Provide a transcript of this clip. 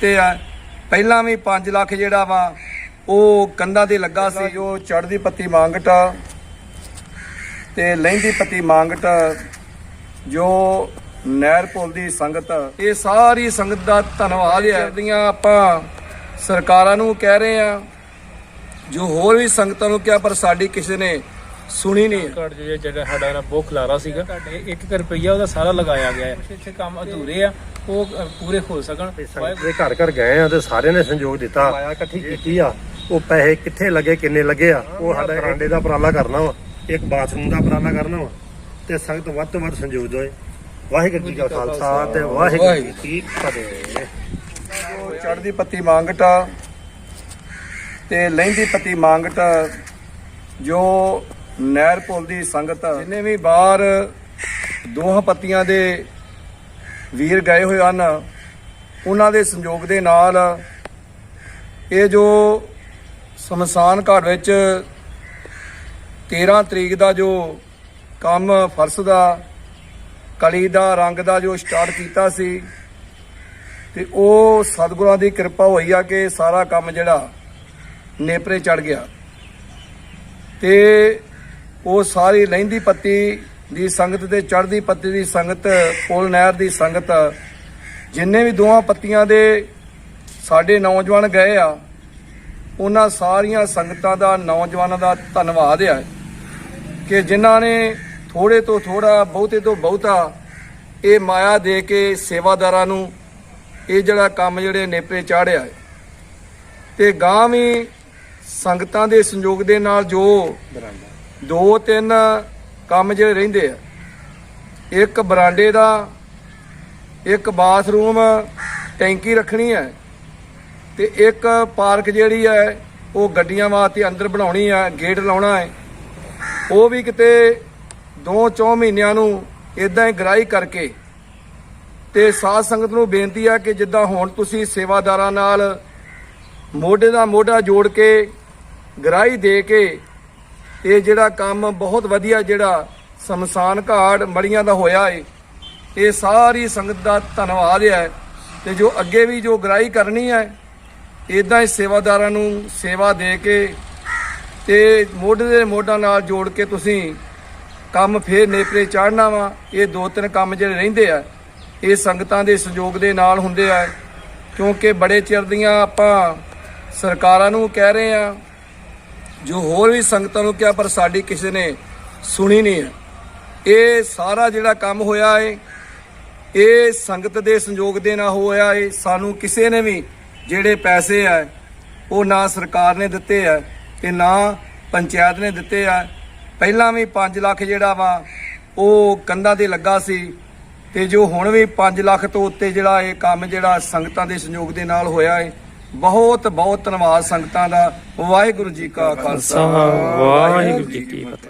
ਤੇ ਪਹਿਲਾਂ ਵੀ 5 ਲੱਖ ਜਿਹੜਾ ਵਾ, ਉਹ ਕੰਧਾਂ ਤੇ ਲੱਗਾ ਸੀ, ਜੋ ਚੜ੍ਹਦੀ ਪੱਤੀ ਮੰਗਟ ਤੇ ਲਹਿੰਦੀ ਪੱਤੀ ਮੰਗਟ ਜੋ ਨਹਿਰ ਪੁਲ ਦੀ ਸੰਗਤ ਇਹ ਸਾਰੀ ਸੰਗਤ ਦਾ ਧੰਨਵਾਦ ਹੈ ਆਪਾਂ ਸਰਕਾਰਾਂ ਨੂੰ ਕਹਿ ਰਹੇ ਆ, ਜੋ ਹੋਰ ਵੀ ਸੰਗਤਾਂ ਨੂੰ ਕਿਹਾ, ਪਰ ਸਾਡੀ ਕਿਸੇ ਨੇ ਸੁਣੀ ਨਹੀਂ ਹੈ। ਘਰ ਜਿਹੜੇ ਸਾਡਾ ਨਾ ਬਹੁਤ ਖਲਾਰਾ ਸੀਗਾ। ਤੁਹਾਡੇ 1 ਰੁਪਈਆ ਉਹਦਾ ਸਾਰਾ ਲਗਾਇਆ ਗਿਆ ਹੈ। ਇੱਥੇ ਕੰਮ ਅਧੂਰੇ ਆ ਉਹ ਪੂਰੇ ਹੋ ਸਕਣ। ਦੇ ਘਰ ਘਰ ਗਏ ਆ ਤੇ ਸਾਰਿਆਂ ਨੇ ਸੰਯੋਗ ਦਿੱਤਾ। ਆਇਆ ਇਕੱਠੀ ਕੀਤੀ। ਆ? ਉਹ ਪੈਸੇ ਕਿੱਥੇ ਲੱਗੇ ਕਿੰਨੇ ਲੱਗੇ ਆ? ਉਹ ਸਾਡਾ ਬਰਾਂਡੇ ਦਾ ਉਪਰਾਲਾ ਕਰਨਾ ਵਾ। ਇੱਕ ਬਾਥਰੂਮ ਦਾ ਉਪਰਾਲਾ ਕਰਨਾ ਵਾ। ਤੇ ਸੰਗਤ ਵੱਧ ਤੋਂ ਵੱਧ ਸੰਯੋਗ ਦੋਏ ਵਾਹਿਗੁਰੂ ਜੀ ਕਾ ਖਾਲਸਾ ਤੇ ਵਾਹਿਗੁਰੂ ਜੀ ਕੀ ਫਤਿਹ। ਜੋ ਚੜ੍ਹਦੀ ਪੱਤੀ ਮੰਗਟ ਤੇ ਲਹਿੰਦੀ ਪੱਤੀ ਮੰਗਟ ਜੋ ਨਹਿਰ ਪੁਲ ਦੀ ਸੰਗਤ ਜਿੰਨੇ ਵੀ ਬਾਹਰ ਦੋਹਾਂ ਪੱਤੀਆਂ ਦੇ ਵੀਰ ਗਏ ਹੋਏ ਹਨ, ਉਹਨਾਂ ਦੇ ਸੰਯੋਗ ਦੇ ਨਾਲ ਇਹ ਜੋ ਸ਼ਮਸ਼ਾਨ ਘਾਟ ਵਿੱਚ 13 ਤਰੀਕ ਦਾ ਜੋ ਕੰਮ ਫਰਸ਼ ਦਾ, ਕਲੀ ਦਾ, ਰੰਗ ਦਾ ਜੋ ਸਟਾਰਟ ਕੀਤਾ ਸੀ, ਤੇ ਉਹ ਸਤਿਗੁਰਾਂ ਦੀ ਕਿਰਪਾ ਹੋਈ ਆ ਕਿ ਸਾਰਾ ਕੰਮ ਜਿਹੜਾ ਨੇਪਰੇ ਚੜ ਗਿਆ। ਤੇ ਉਹ ਸਾਰੀ ਲਹਿੰਦੀ ਪੱਤੀ ਦੀ ਸੰਗਤ ਤੇ ਚੜ੍ਹਦੀ ਪੱਤੀ ਦੀ ਸੰਗਤ, ਪੁਲ ਨਹਿਰ ਦੀ ਸੰਗਤ, ਜਿੰਨੇ ਵੀ ਦੋਹਾਂ ਪੱਤੀਆਂ ਦੇ ਸਾਡੇ ਨੌਜਵਾਨ ਗਏ ਆ, ਉਹਨਾਂ ਸਾਰੀਆਂ ਸੰਗਤਾਂ ਦਾ, ਨੌਜਵਾਨਾਂ ਦਾ ਧੰਨਵਾਦ ਆ ਕਿ ਜਿਨ੍ਹਾਂ ਨੇ ਥੋੜੇ ਤੋਂ ਥੋੜਾ ਬਹੁਤੇ ਤੋਂ ਬਹੁਤਾ ਇਹ ਮਾਇਆ ਦੇ ਕੇ ਸੇਵਾਦਾਰਾਂ ਨੂੰ ਇਹ ਜਿਹੜਾ ਕੰਮ ਜਿਹੜੇ ਨੇਪਰੇ ਚਾੜਿਆ ਹੈ। ਤੇ ਗਾਂ ਵੀ ਸੰਗਤਾਂ ਦੇ ਸੰਯੋਗ ਦੇ ਨਾਲ ਜੋ ਦੋ ਤਿੰਨ ਕੰਮ ਜਿਹੜੇ ਰਹਿੰਦੇ ਆ। ਇੱਕ ਬਰਾਂਡੇ ਦਾ, ਇੱਕ ਬਾਥਰੂਮ, ਟੈਂਕੀ ਰੱਖਣੀ ਹੈ ਤੇ ਇੱਕ ਪਾਰਕ ਜਿਹੜੀ ਹੈ ਉਹ ਗੱਡੀਆਂ ਵਾਸਤੇ ਅੰਦਰ ਬਣਾਉਣੀ ਹੈ ਗੇਟ ਲਾਉਣਾ ਹੈ। ਉਹ ਵੀ ਕਿਤੇ 2-4 ਮਹੀਨਿਆਂ ਨੂੰ ਇਦਾਂ ਹੀ ਗ੍ਰਾਈ ਕਰਕੇ ਤੇ ਸਾਧ ਸੰਗਤ ਨੂੰ ਬੇਨਤੀ ਆ ਕਿ ਜਿੱਦਾਂ ਹੁਣ ਤੁਸੀਂ ਸੇਵਾਦਾਰਾਂ ਨਾਲ ਮੋਢੇ ਦਾ ਮੋਢਾ ਜੋੜ ਕੇ ਗ੍ਰਾਈ ਦੇ ਕੇ ਇਹ ਜਿਹੜਾ ਕੰਮ ਬਹੁਤ ਵਧੀਆ ਜਿਹੜਾ ਸ਼ਮਸ਼ਾਨ ਘਾਟ ਮੜੀਆਂ ਦਾ ਹੋਇਆ ਏ, ਇਹ ਸਾਰੀ ਸੰਗਤ ਦਾ ਧੰਨਵਾਦ ਹੈ। ਤੇ ਜੋ ਅੱਗੇ ਵੀ ਜੋ ਗ੍ਰਾਈ ਕਰਨੀ ਹੈ ਇਦਾਂ ਹੀ ਸੇਵਾਦਾਰਾਂ ਨੂੰ ਸੇਵਾ ਦੇ ਕੇ ਤੇ ਮੋਢੇ ਦੇ ਮੋਢਾ ਨਾਲ ਜੋੜ ਕੇ ਤੁਸੀਂ ਕੰਮ ਫੇਰ ਨੇਪਰੇ ਚਾੜਨਾ ਵਾ। ਇਹ ਦੋ ਤਿੰਨ ਕੰਮ ਜਿਹੜੇ ਰਹਿੰਦੇ ਆ, ਇਹ ਸੰਗਤਾਂ ਦੇ ਸਹਿਯੋਗ ਦੇ ਨਾਲ ਹੁੰਦੇ ਆ। ਕਿਉਂਕਿ ਬੜੇ ਚਿਰ ਦੀਆਂ ਆਪਾਂ ਸਰਕਾਰਾਂ ਨੂੰ ਕਹਿ ਰਹੇ ਆ ਜੋ ਹੋਰ ਵੀ ਸੰਗਤਾਂ ਨੂੰ ਕਿਹਾ, ਪਰ ਸਾਡੀ ਕਿਸੇ ਨੇ ਸੁਣੀ ਨਹੀਂ ਹੈ। ਇਹ ਸਾਰਾ ਜਿਹੜਾ ਕੰਮ ਹੋਇਆ ਏ, ਇਹ ਸੰਗਤ ਦੇ ਸੰਯੋਗ ਦੇ ਨਾਲ ਹੋਇਆ ਏ। ਸਾਨੂੰ ਕਿਸੇ ਨੇ ਵੀ ਜਿਹੜੇ ਪੈਸੇ ਆ, ਉਹ ਨਾ ਸਰਕਾਰ ਨੇ ਦਿੱਤੇ ਆ ਤੇ ਨਾ ਪੰਚਾਇਤ ਨੇ ਦਿੱਤੇ ਆ। ਪਹਿਲਾਂ ਵੀ 5 ਲੱਖ ਜਿਹੜਾ ਵਾ, ਉਹ ਕੰਧਾਂ ਤੇ ਲੱਗਾ ਸੀ ਤੇ ਜੋ ਹੁਣ ਵੀ 5 ਲੱਖ ਤੋਂ ਉੱਤੇ ਜਿਹੜਾ ਇਹ ਕੰਮ ਜਿਹੜਾ ਸੰਗਤਾਂ ਦੇ ਸੰਯੋਗ ਦੇ ਨਾਲ ਹੋਇਆ ਏ ਬਹੁਤ ਬਹੁਤ ਧੰਨਵਾਦ ਸੰਗਤਾਂ ਦਾ। ਵਾਹਿਗੁਰੂ ਜੀ ਕਾ ਖਾਲਸਾ। ਵਾਹਿਗੁਰੂ ਜੀ ਕੀ ਫਤਿਹ।